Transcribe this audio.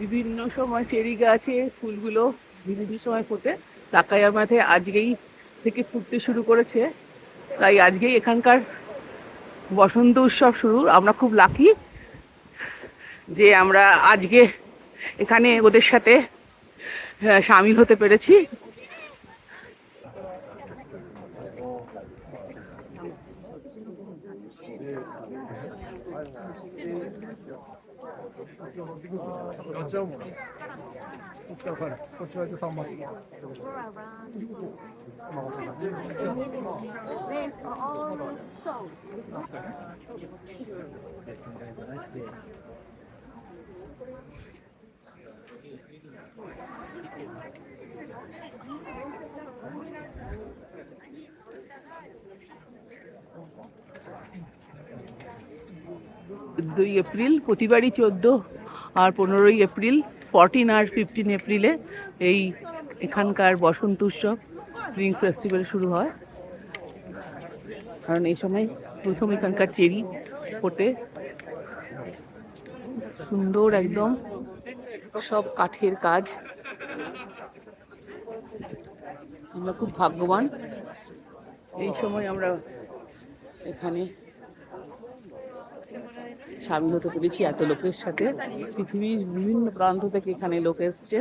বিভিন্ন সময় চেরি গাছে ফুলগুলো বিভিন্ন সময় ফোটে। তাকাইয়ার মাথায় আজকেই থেকে ফুটতে শুরু করেছে। তাই আজকেই এখানকার বসন্ত উৎসব শুরু। আমরা খুব লাকি যে আমরা আজকে এখানে ওদের সাথে আহ, সামিল হতে পেরেছি। ガチャも。こっちは、こっちは三万。Thank you. দুই এপ্রিল, প্রতিবারই চোদ্দ আর পনেরোই এপ্রিল ফরটিন আর ফিফটিন এপ্রিলে এই এখানকার বসন্ত উৎসব স্প্রিং ফেস্টিভ্যাল শুরু হয়। কারণ এই সময় প্রথম এখানকার চেরি ফোটে। সুন্দর একদম সব কাঠের কাজ। আমরা খুব ভাগ্যবান। এই সময় আমরা এখানে সামিল হতে পেরেছি এত লোকের সাথে। পৃথিবীর বিভিন্ন প্রান্ত থেকে এখানে লোক এসছে।